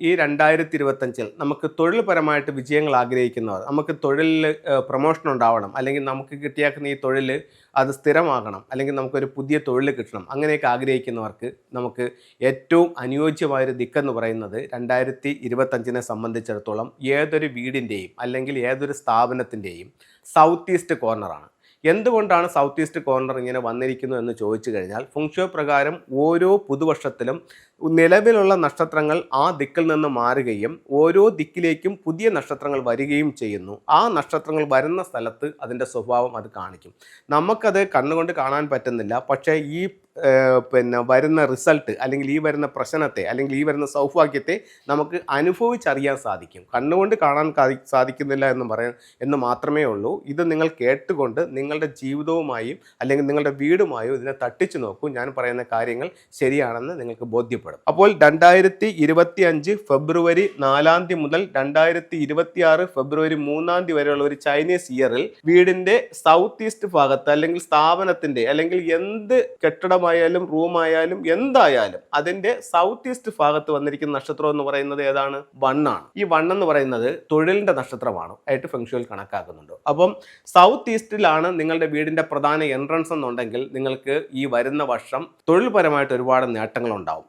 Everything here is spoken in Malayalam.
ഈ രണ്ടായിരത്തി ഇരുപത്തഞ്ചിൽ നമുക്ക് തൊഴിൽപരമായിട്ട് വിജയങ്ങൾ ആഗ്രഹിക്കുന്നവർ നമുക്ക് തൊഴിലിൽ പ്രൊമോഷൻ ഉണ്ടാവണം അല്ലെങ്കിൽ നമുക്ക് കിട്ടിയാക്കുന്ന ഈ തൊഴിൽ അത് സ്ഥിരമാകണം അല്ലെങ്കിൽ നമുക്കൊരു പുതിയ തൊഴിൽ കിട്ടണം അങ്ങനെയൊക്കെ ആഗ്രഹിക്കുന്നവർക്ക് നമുക്ക് ഏറ്റവും അനുയോജ്യമായൊരു ദിക്കെന്ന് പറയുന്നത് രണ്ടായിരത്തി ഇരുപത്തഞ്ചിനെ സംബന്ധിച്ചിടത്തോളം ഏതൊരു വീടിന്റെയും അല്ലെങ്കിൽ ഏതൊരു സ്ഥാപനത്തിന്റെയും സൗത്ത് ഈസ്റ്റ് കോർണറാണ് എന്തുകൊണ്ടാണ് സൗത്ത് ഈസ്റ്റ് കോർണർ ഇങ്ങനെ വന്നിരിക്കുന്നു എന്ന് ചോദിച്ചു കഴിഞ്ഞാൽ ഫുങ്ഷോ പ്രകാരം ഓരോ പുതുവർഷത്തിലും നിലവിലുള്ള നക്ഷത്രങ്ങൾ ആ ദിക്കിൽ നിന്ന് മാറുകയും ഓരോ ദിക്കിലേക്കും പുതിയ നക്ഷത്രങ്ങൾ വരികയും ചെയ്യുന്നു. ആ നക്ഷത്രങ്ങൾ വരുന്ന സ്ഥലത്ത് അതിന്റെ സ്വഭാവം അത് കാണിക്കും. നമുക്കത് കണ്ണുകൊണ്ട് കാണാൻ പറ്റുന്നില്ല. പക്ഷേ ഈ പിന്നെ വരുന്ന റിസൾട്ട് അല്ലെങ്കിൽ ഈ വരുന്ന പ്രശ്നത്തെ അല്ലെങ്കിൽ ഈ വരുന്ന സൗഭാഗ്യത്തെ നമുക്ക് അനുഭവിച്ചറിയാൻ സാധിക്കും. കണ്ണുകൊണ്ട് കാണാൻ സാധിക്കുന്നില്ല എന്ന് പറയാൻ എന്ന് മാത്രമേ ഉള്ളൂ. ഇത് നിങ്ങൾ കേട്ടുകൊണ്ട് നിങ്ങളുടെ ജീവിതവുമായും അല്ലെങ്കിൽ നിങ്ങളുടെ വീടുമായും ഇതിനെ തട്ടിച്ചു നോക്കൂ. ഞാൻ പറയുന്ന കാര്യങ്ങൾ ശരിയാണെന്ന് നിങ്ങൾക്ക് ബോധ്യപ്പെടും. അപ്പോൾ രണ്ടായിരത്തി ഇരുപത്തി അഞ്ച് ഫെബ്രുവരി നാലാം തീയതി മുതൽ രണ്ടായിരത്തി ഇരുപത്തി ആറ് ഫെബ്രുവരി മൂന്നാം തീയതി വരെയുള്ള ഒരു ചൈനീസ് ഇയറിൽ വീടിന്റെ സൗത്ത് ഈസ്റ്റ് ഭാഗത്ത് അല്ലെങ്കിൽ സ്ഥാപനത്തിന്റെ അല്ലെങ്കിൽ എന്ത് കെട്ടിടമായാലും റൂമായാലും എന്തായാലും അതിന്റെ സൗത്ത് ഈസ്റ്റ് ഭാഗത്ത് വന്നിരിക്കുന്ന നക്ഷത്രം എന്ന് പറയുന്നത് ഏതാണ്? വണ്ണാണ്. ഈ വൺ എന്ന് പറയുന്നത് തൊഴിലിന്റെ നക്ഷത്രമാണ്. ആയിട്ട് ഫെങ്ഷുവൽ കണക്കാക്കുന്നുണ്ട്. അപ്പം സൗത്ത് ഈസ്റ്റിലാണ് നിങ്ങളുടെ വീടിന്റെ പ്രധാന എൻട്രൻസ് എന്നുണ്ടെങ്കിൽ നിങ്ങൾക്ക് ഈ വരുന്ന വർഷം തൊഴിൽപരമായിട്ട് ഒരുപാട് നേട്ടങ്ങൾ ഉണ്ടാവും